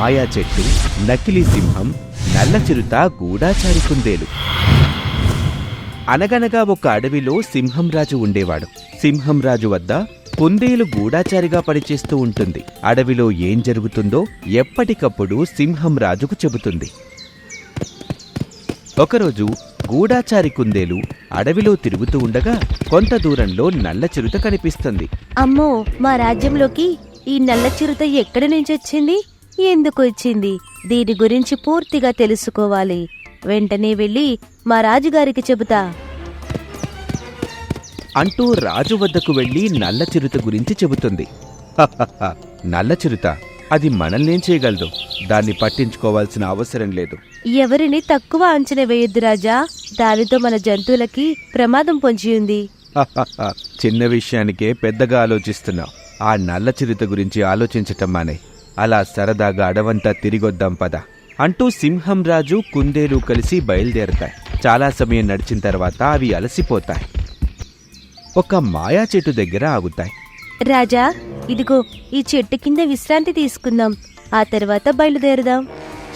మాయా చెట్టు నకిలీ సింహం నల్ల చిరుత గూడాచారి కుందేలు. అనగనగా ఒక అడవిలో సింహం రాజు ఉండేవాడు. సింహం రాజు వద్ద కుందేలు గూడాచారిగా పనిచేస్తూ ఉంటుంది. అడవిలో ఏం జరుగుతుందో ఎప్పటికప్పుడు సింహం రాజుకు చెబుతుంది. ఒకరోజు గూడాచారి కుందేలు అడవిలో తిరుగుతూ ఉండగా కొంత దూరంలో నల్ల చిరుత కనిపిస్తుంది. అమ్మో మా రాజ్యంలోకి ఈ నల్ల చిరుత ఎక్కడి నుంచి వచ్చింది? ఎందుకు వచ్చింది దీని గురించి పూర్తిగా తెలుసుకోవాలి. వెంటనే వెళ్ళి మా రాజుగారికి చెబుతా. అంటూ రాజు వద్దకు వెళ్ళి నల్ల చిరుత గురించి చెబుతుంది. "హహహ, నల్ల చిరుత అది మనల్నేం చేయగలదు. దాన్ని పట్టించుకోవాల్సిన అవసరం లేదు. ఎవరిని తక్కువ అంచనా వేయొద్దు రాజా. దానితో మన జంతువులకి ప్రమాదం పొంచి ఉంది. హహహ, చిన్న విషయానికే పెద్దగా ఆలోచిస్తున్నావు. ఆ నల్ల చిరుత గురించి ఆలోచించటం మానే. అలా సరదాగా అడవంతా తిరిగొద్దాం పద. అంటూ సింహం రాజు కుందేలు కలిసి బయలుదేరతాయి. చాలా సమయం నడిచిన తర్వాత అవి అలసిపోతాయి. ఒక మాయా చెట్టు దగ్గర ఆగుతాయి. రాజా ఇదిగో ఈ చెట్టు కింద విశ్రాంతి తీసుకుందాం. ఆ తర్వాత బయలుదేరుదాం.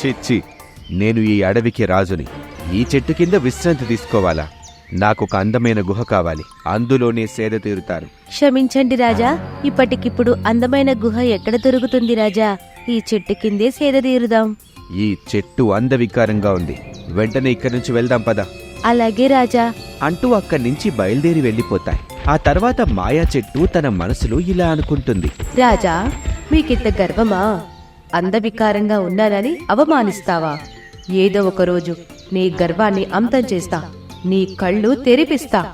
చిచ్చి నేను ఈ అడవికి రాజుని. ఈ చెట్టు కింద విశ్రాంతి తీసుకోవాలా? నాకు ఒక అందమైన గుహ కావాలి. అందులోనే సేద తీరుతారు. క్షమించండి రాజా ఇప్పటికిప్పుడు అందమైన గుహ ఎక్కడ దొరుకుతుంది రాజా? ఈ చెట్టు కిందే సేద తీరుదాం. ఈ చెట్టు అందవికారంగా ఉంది. వెంటనే ఇక్కడి నుంచి వెళ్దాం పద. అలాగే రాజా. అంటూ అక్కడి నుంచి బయలుదేరి వెళ్ళిపోతాయి. ఆ తర్వాత మాయా చెట్టు తన మనసులో ఇలా అనుకుంటుంది. రాజా మీకింత గర్వమా? అందవికారంగా ఉన్నానని అవమానిస్తావా? ఏదో ఒక రోజు నీ గర్వాన్ని అంతం చేస్తా. నీ కళ్ళు తెరిపిస్తా.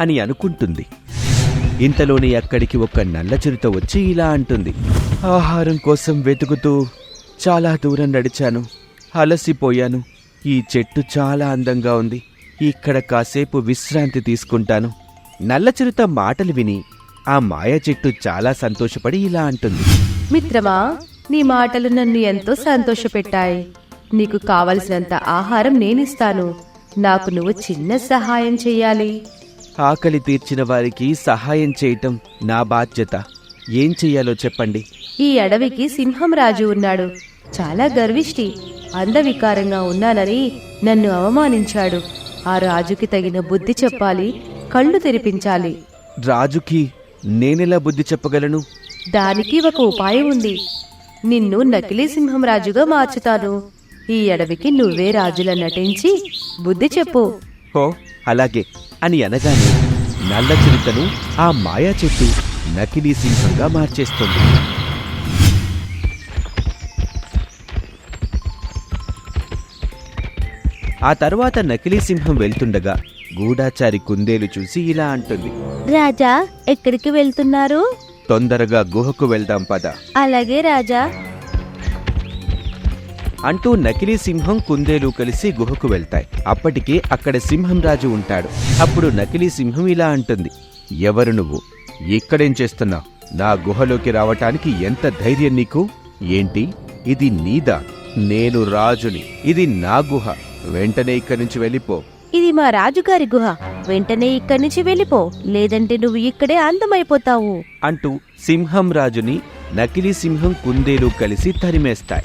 అని అనుకుంటుంది. ఇంతలోనే అక్కడికి ఒక నల్ల చిరుత వచ్చి ఇలా అంటుంది. ఆహారం కోసం వెతుకుతూ చాలా దూరం నడిచాను. అలసిపోయాను. ఈ చెట్టు చాలా అందంగా ఉంది. ఇక్కడ కాసేపు విశ్రాంతి తీసుకుంటాను. నల్ల చిరుత మాటలు విని ఆ మాయ చెట్టు చాలా సంతోషపడి ఇలా అంటుంది. మిత్రమా నీ మాటలు నన్ను ఎంతో సంతోషపెట్టాయి. నీకు కావలసినంత ఆహారం నేనిస్తాను. నాకు నువ్వు చిన్న సహాయం చెయ్యాలి ఆకలి తీర్చిన వారికి సహాయం చేయటం నా బాధ్యత. ఏం చెయ్యాలో చెప్పండి. ఈ అడవికి సింహం రాజు ఉన్నాడు. చాలా గర్విష్టి అందవికారంగా ఉన్నానని నన్ను అవమానించాడు. ఆ రాజుకి తగిన బుద్ధి చెప్పాలి కళ్ళు తెరిపించాలి. రాజుకి నేనెలా బుద్ధి చెప్పగలను? దానికి ఒక ఉపాయం ఉంది. నిన్ను నకిలీ సింహం రాజుగా మార్చుతాను. ఈ అడవికి నువ్వే రాజులా నటించి బుద్ధి చెప్పు. హో అలాగే. అని అనగానే నల్ల చిరుతను ఆ మాయా చెట్టు నకిలీ సింహంగా మార్చేస్తుంది. ఆ తర్వాత నకిలీ సింహం వెళ్తుండగా గూఢాచారి కుందేలు చూసి ఇలా అంటుంది. రాజా ఎక్కడికి వెళ్తున్నారు? తొందరగా గుహకు వెళ్దాం పద. అలాగే రాజా. అంటూ నకిలీ సింహం కుందేలు కలిసి గుహకు వెళ్తాయి. అప్పటికే అక్కడ సింహం రాజు ఉంటాడు. అప్పుడు నకిలీ సింహం ఇలా అంటుంది. ఎవరు నువ్వు? ఇక్కడేం చేస్తున్నావు? నా గుహలోకి రావటానికి ఎంత ధైర్యం నీకు? ఏంటి? ఇది నీదా? నేను రాజుని. ఇది నా గుహ. వెంటనే ఇక్కడి నుంచి వెళ్ళిపో. ఇది మా రాజుగారి గుహ. వెంటనే ఇక్కడి నుంచి వెళ్ళిపో. లేదంటే నువ్వు ఇక్కడే అందమైపోతావు. అంటూ సింహం రాజుని నకిలీ సింహం కుందేలు కలిసి తరిమేస్తాయి.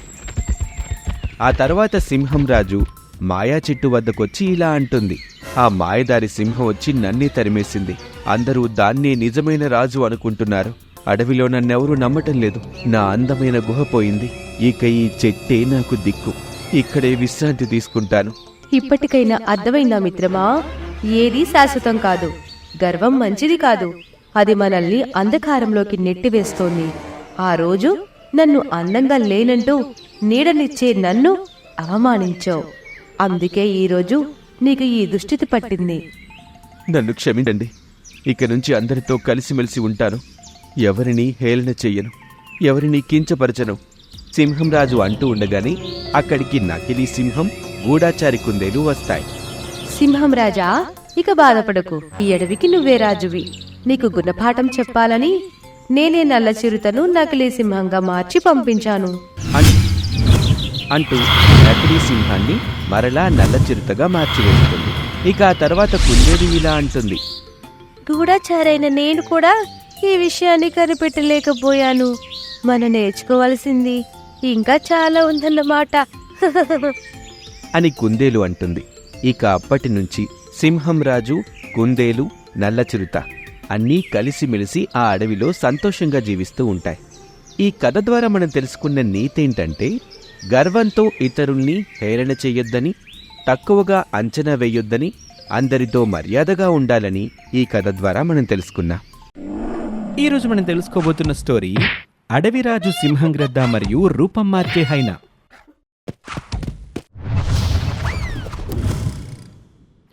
ఆ తర్వాత సింహం రాజు మాయా చెట్టు వద్దకొచ్చి ఇలా అంటుంది. ఆ మాయదారి సింహం వచ్చి నన్నే తరిమేసింది. అందరూ దాన్నే నిజమైన రాజు అనుకుంటున్నారు. అడవిలో నన్నెవరూ నమ్మటం లేదు. నా అందమైన గుహ పోయింది. ఇక ఈ చెట్టే నాకు దిక్కు. ఇక్కడే విశ్రాంతి తీసుకుంటాను. ఇప్పటికైనా అర్థమైందా మిత్రమా? ఏదీ శాశ్వతం కాదు. గర్వం మంచిది కాదు. అది మనల్ని అంధకారంలోకి నెట్టివేస్తోంది. ఆ రోజు నన్ను అందంగా లేనంటూ నీడనిచ్చే నన్ను అవమానించావు. అందుకే ఈరోజు నీకు ఈ దుస్థితి పట్టింది. నన్ను క్షమించండి. ఇక నుంచి అందరితో కలిసిమెలిసి ఉంటాను. ఎవరిని హేళన చెయ్యను. ఎవరిని కించపరచను. సింహం రాజు అంటూ ఉండగానే అక్కడికి నకిలీ సింహం గూఢాచారి కుందేలు వస్తాయి. సింహం రాజా ఇక బాధపడకు. ఈ అడవికి నువ్వే రాజువి. నీకు గుణపాఠం చెప్పాలని నేనే నల్ల చిరుతను నకిలీ సింహంగా మార్చి పంపించాను. అంటూ నకిలీ సింహాన్ని మరలా నల్ల చిరుతగా మార్చివేస్తుంది. ఇక ఆ తర్వాత కుందేలు ఇలా అంటుంది. గూఢాచారైన నేను కూడా ఈ విషయాన్ని కనిపెట్టలేకపోయాను. మనం నేర్చుకోవాల్సింది ఇంకా చాలా ఉందన్నమాట. అని కుందేలు అంటుంది. ఇక అప్పటి నుంచి సింహం రాజు కుందేలు నల్ల చిరుత. అన్నీ కలిసిమెలిసి ఆ అడవిలో సంతోషంగా జీవిస్తూ ఉంటాయి. ఈ కథ ద్వారా మనం తెలుసుకున్న నీతేంటంటే గర్వంతో ఇతరుల్ని హేళన చేయొద్దని తక్కువగా అంచనా వేయొద్దని అందరితో మర్యాదగా ఉండాలని ఈ కథ ద్వారా మనం తెలుసుకున్నాం. ఈరోజు మనం తెలుసుకోబోతున్న స్టోరీ అడవిరాజు సింహం గ్రద్ద మరియు రూపం మార్చే హైనా.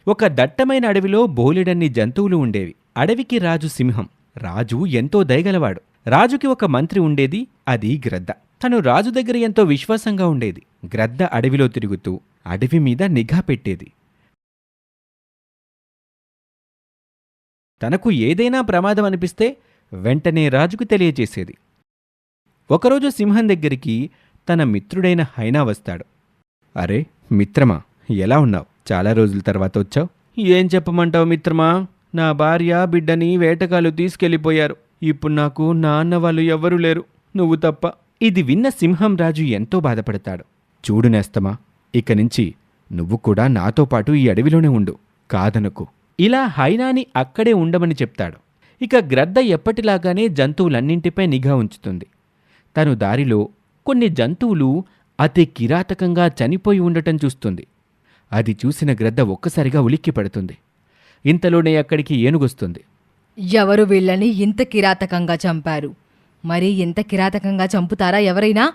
ఒక దట్టమైన అడవిలో బోలెడన్ని జంతువులు ఉండేవి. అడవికి రాజు సింహం. రాజు ఎంతో దయగలవాడు. రాజుకి ఒక మంత్రి ఉండేది అది గ్రద్ద. తను రాజు దగ్గర ఎంతో విశ్వాసంగా ఉండేది. గ్రద్ద అడవిలో తిరుగుతూ అడవి మీద నిఘా పెట్టేది. తనకు ఏదైనా ప్రమాదం అనిపిస్తే వెంటనే రాజుకు తెలియచేసేది ఒకరోజు సింహం దగ్గరికి తన మిత్రుడైన హైనా వస్తాడు. అరే మిత్రమా ఎలా ఉన్నావు? చాలా రోజుల తర్వాత వచ్చావు? ఏం చెప్పమంటావు మిత్రమా? నా భార్య బిడ్డని వేటగాళ్ళు తీసుకెళ్ళిపోయారు. ఇప్పుడు నాకు నాన్న వాళ్ళు ఎవ్వరూ లేరు. నువ్వు తప్ప. ఇది విన్న సింహం రాజు ఎంతో బాధపడతాడు. చూడు నేస్తమా ఇక నుంచి నువ్వు కూడా నాతో పాటు ఈ అడవిలోనే ఉండు. కాదనుకు. ఇలా హైనాని అక్కడే ఉండమని చెప్తాడు. ఇక గ్రద్ద ఎప్పటిలాగానే జంతువులన్నింటిపై నిఘా ఉంచుతుంది. తను దారిలో కొన్ని జంతువులు అతి కిరాతకంగా చనిపోయి ఉండటం చూస్తుంది. అది చూసిన గ్రద్ద ఒక్కసారిగా ఉలిక్కి పడుతుంది. ఇంతలోనే అక్కడికి ఏనుగొస్తుంది. ఎవరు వీళ్ళని ఇంత కిరాతకంగా చంపారు? మరి ఇంత కిరాతకంగా చంపుతారా ఎవరైనా?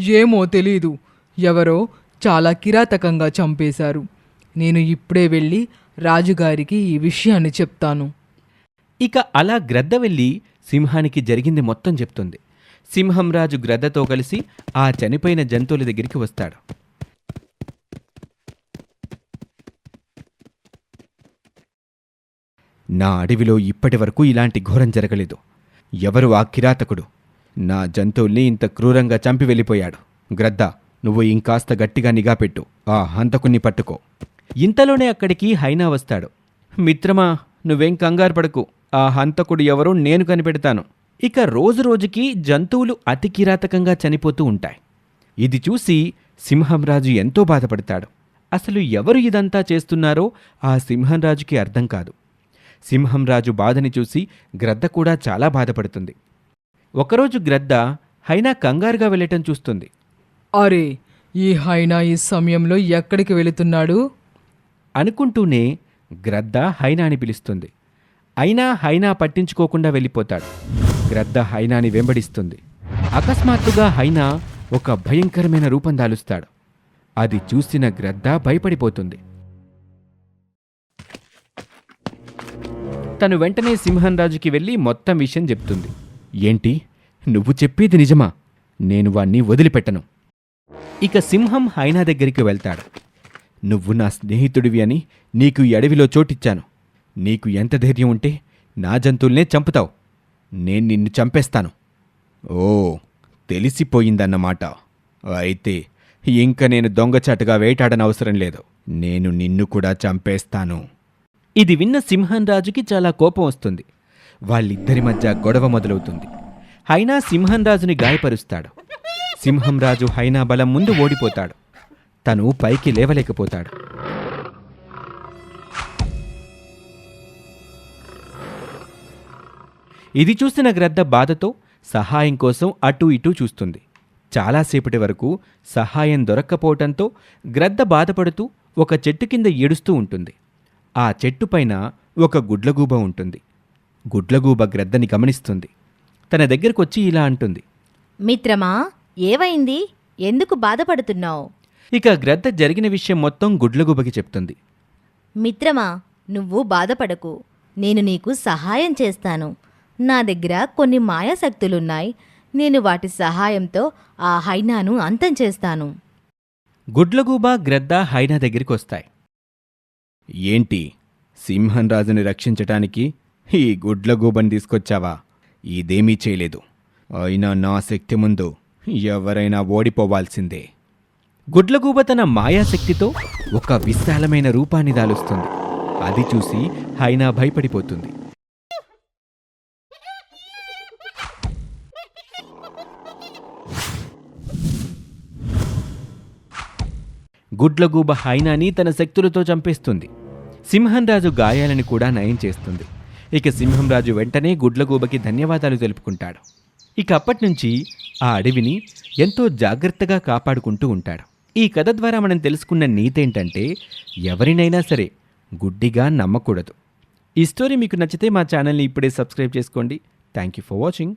ఏమో తెలీదు. ఎవరో చాలా కిరాతకంగా చంపేశారు. నేను ఇప్పుడే వెళ్ళి రాజుగారికి ఈ విషయాన్ని చెప్తాను. ఇక అలా గ్రద్ద వెళ్ళి సింహానికి జరిగింది మొత్తం చెప్తుంది. సింహం రాజు గ్రద్దతో కలిసి ఆ చనిపోయిన జంతువుల దగ్గరికి వస్తాడు. నా అడవిలో ఇప్పటి వరకు ఇలాంటి ఘోరం జరగలేదు. ఎవరు ఆ కిరాతకుడు? నా జంతువుల్ని ఇంత క్రూరంగా చంపి వెళ్ళిపోయాడు. గ్రద్ద నువ్వు ఇంకాస్త గట్టిగా నిఘా పెట్టు. ఆ హంతకుణ్ణి పట్టుకో. ఇంతలోనే అక్కడికి హైనా వస్తాడు. మిత్రమా నువ్వేం కంగారు పడకు. ఆ హంతకుడు ఎవరో నేను కనిపెడతాను. ఇక రోజు రోజుకి జంతువులు అతి కిరాతకంగా చనిపోతూ ఉంటాయి. ఇది చూసి సింహంరాజు ఎంతో బాధపడతాడు. అసలు ఎవరు ఇదంతా చేస్తున్నారో ఆ సింహంరాజుకి అర్థం కాదు. సింహంరాజు బాధని చూసి గ్రద్ద కూడా చాలా బాధపడుతుంది. ఒకరోజు గ్రద్ద హైనా కంగారుగా వెళ్ళటం చూస్తుంది. అరే ఈ హైనా ఈ సమయంలో ఎక్కడికి వెళుతున్నాడు? అనుకుంటూనే గ్రద్ద హైనాని పిలుస్తుంది. అయినా హైనా పట్టించుకోకుండా వెళ్ళిపోతాడు. గ్రద్ద హైనాని వెంబడిస్తుంది. అకస్మాత్తుగా హైనా ఒక భయంకరమైన రూపం దాలుస్తాడు. అది చూసిన గ్రద్ద భయపడిపోతుంది. తను వెంటనే సింహంరాజుకి వెళ్ళి మొత్తం విషయం చెప్తుంది. ఏంటి? నువ్వు చెప్పేది నిజమా? నేను వాణ్ణి వదిలిపెట్టను. ఇక సింహం హైనా దగ్గరికి వెళ్తాడు. నువ్వు నా స్నేహితుడివి అని నీకు ఈ అడవిలో చోటిచ్చాను. నీకు ఎంత ధైర్యం ఉంటే నా జంతువుల్నే చంపుతావు. నేను నిన్ను చంపేస్తాను. ఓ తెలిసిపోయిందన్నమాట. అయితే ఇంక నేను దొంగచాటుగా వేటాడనవసరం లేదు. నేను నిన్ను కూడా చంపేస్తాను. ఇది విన్న సింహం రాజుకి చాలా కోపం వస్తుంది. వాళ్ళిద్దరి మధ్య గొడవ మొదలవుతుంది. హైనా సింహం రాజుని గాయపరుస్తాడు. సింహం రాజు హైనా బలం ముందు ఓడిపోతాడు. తను పైకి లేవలేకపోతాడు. ఇది చూసిన గ్రద్ద బాధతో సహాయం కోసం అటూ ఇటూ చూస్తుంది. చాలాసేపటి వరకు సహాయం దొరక్కపోవటంతో గ్రద్ద బాధపడుతూ ఒక చెట్టు కింద ఏడుస్తూ ఉంటుంది. ఆ చెట్టుపైన ఒక గుడ్లగూబ ఉంటుంది. గుడ్లగూబ గ్రద్దని గమనిస్తుంది. తన దగ్గరకొచ్చి ఇలా అంటుంది. మిత్రమా ఏవైంది? ఎందుకు బాధపడుతున్నావు? ఇక గ్రద్ద జరిగిన విషయం మొత్తం గుడ్లగూబకి చెప్తుంది. మిత్రమా నువ్వు బాధపడకు. నేను నీకు సహాయం చేస్తాను. నా దగ్గర కొన్ని మాయాశక్తులున్నాయి. నేను వాటి సహాయంతో ఆ హైనాను అంతం చేస్తాను. గుడ్లగూబ గ్రద్ద హైనా దగ్గరికి వస్తాయి ఏంటి? సింహం రాజుని రక్షించటానికి ఈ గుడ్లగూబని తీసుకొచ్చావా? ఇదేమీ చేయలేదు. అయినా నా శక్తి ముందు ఎవరైనా ఓడిపోవాల్సిందే. గుడ్లగూబ తన మాయాశక్తితో ఒక విశాలమైన రూపాన్ని దాలుస్తుంది. అది చూసి హైనా భయపడిపోతుంది. గుడ్లగూబ హైనాని తన శక్తులతో చంపేస్తుంది. సింహం రాజు గాయాలని కూడా నయం చేస్తుంది. ఇక సింహం రాజు వెంటనే గుడ్లగూబకి ధన్యవాదాలు తెలుపుకుంటాడు. ఇక అప్పటినుంచి ఆ అడవిని ఎంతో జాగ్రత్తగా కాపాడుకుంటూ ఉంటాడు. ఈ కథ ద్వారా మనం తెలుసుకున్న నీతేంటంటే ఎవరినైనా సరే గుడ్డిగా నమ్మకూడదు. ఈ స్టోరీ మీకు నచ్చితే మా ఛానల్ని ఇప్పుడే సబ్స్క్రైబ్ చేసుకోండి. Thank you for watching.